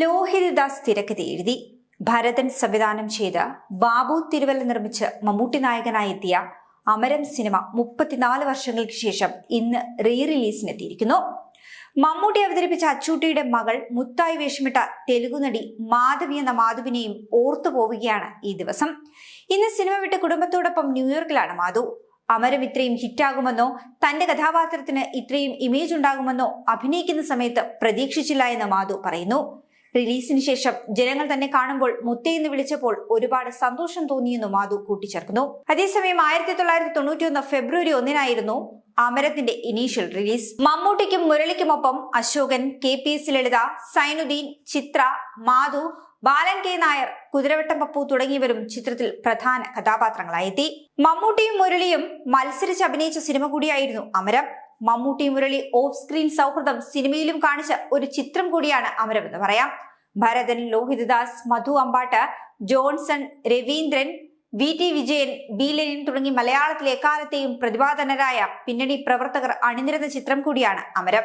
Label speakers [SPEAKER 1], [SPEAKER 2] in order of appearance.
[SPEAKER 1] ലോഹിതദാസ് തിരക്കഥ എഴുതി ഭരതൻ സംവിധാനം ചെയ്ത് ബാബു തിരുവല്ല നിർമ്മിച്ച് മമ്മൂട്ടി നായകനായി എത്തിയ അമരം സിനിമ മുപ്പത്തിനാല് വർഷങ്ങൾക്ക് ശേഷം ഇന്ന് റീ റിലീസിനെത്തിയിരിക്കുന്നു മമ്മൂട്ടി അവതരിപ്പിച്ച അച്ചൂട്ടിയുടെ മകൾ മുത്തായി വേഷമിട്ട തെലുഗു നടി മാധവി എന്ന മാധുവിനെയും ഓർത്തു പോവുകയാണ് ഈ ദിവസം. ഇന്ന് സിനിമ വിട്ട് കുടുംബത്തോടൊപ്പം ന്യൂയോർക്കിലാണ് മാധു. അമരം ഇത്രയും ഹിറ്റാകുമെന്നോ തന്റെ കഥാപാത്രത്തിന് ഇത്രയും ഇമേജ് ഉണ്ടാകുമെന്നോ അഭിനയിക്കുന്ന സമയത്ത് പ്രതീക്ഷിച്ചില്ല എന്ന് മാധു പറയുന്നു. റിലീസിന് ശേഷം ജനങ്ങൾ തന്നെ കാണുമ്പോൾ മുത്തയെന്ന് വിളിച്ചപ്പോൾ ഒരുപാട് സന്തോഷം തോന്നിയെന്ന് മാധു കൂട്ടിച്ചേർക്കുന്നു. അതേസമയം ആയിരത്തി തൊള്ളായിരത്തി തൊണ്ണൂറ്റി ഒന്ന് ഫെബ്രുവരി ഒന്നിനായിരുന്നു അമരത്തിന്റെ ഇനീഷ്യൽ റിലീസ്. മമ്മൂട്ടിക്കും മുരളിക്കുമൊപ്പം Ashokan K P S Lalitha Zainuddin Chitra Madhu Balan K Nair Kuthiravattam Pappu തുടങ്ങിയവരും ചിത്രത്തിൽ പ്രധാന കഥാപാത്രങ്ങളായെത്തി മമ്മൂട്ടിയും മുരളിയും മത്സരിച്ച് അഭിനയിച്ച സിനിമ കൂടിയായിരുന്നു അമരം. മമ്മൂട്ടി മുരളി ഓഫ് സ്ക്രീൻ സൗഹൃദം സിനിമയിലും കാണിച്ച ഒരു ചിത്രം കൂടിയാണ് അമരം എന്ന് പറയാം. Bharathan Lohithadas Madhu Ambat Johnson Raveendran V T Vijayan B Lenin തുടങ്ങി മലയാളത്തിലെ എക്കാലത്തെയും പ്രതിഭാധനരായ പിന്നണി പ്രവർത്തകർ അണിനിരന്ന ചിത്രം കൂടിയാണ് അമരം.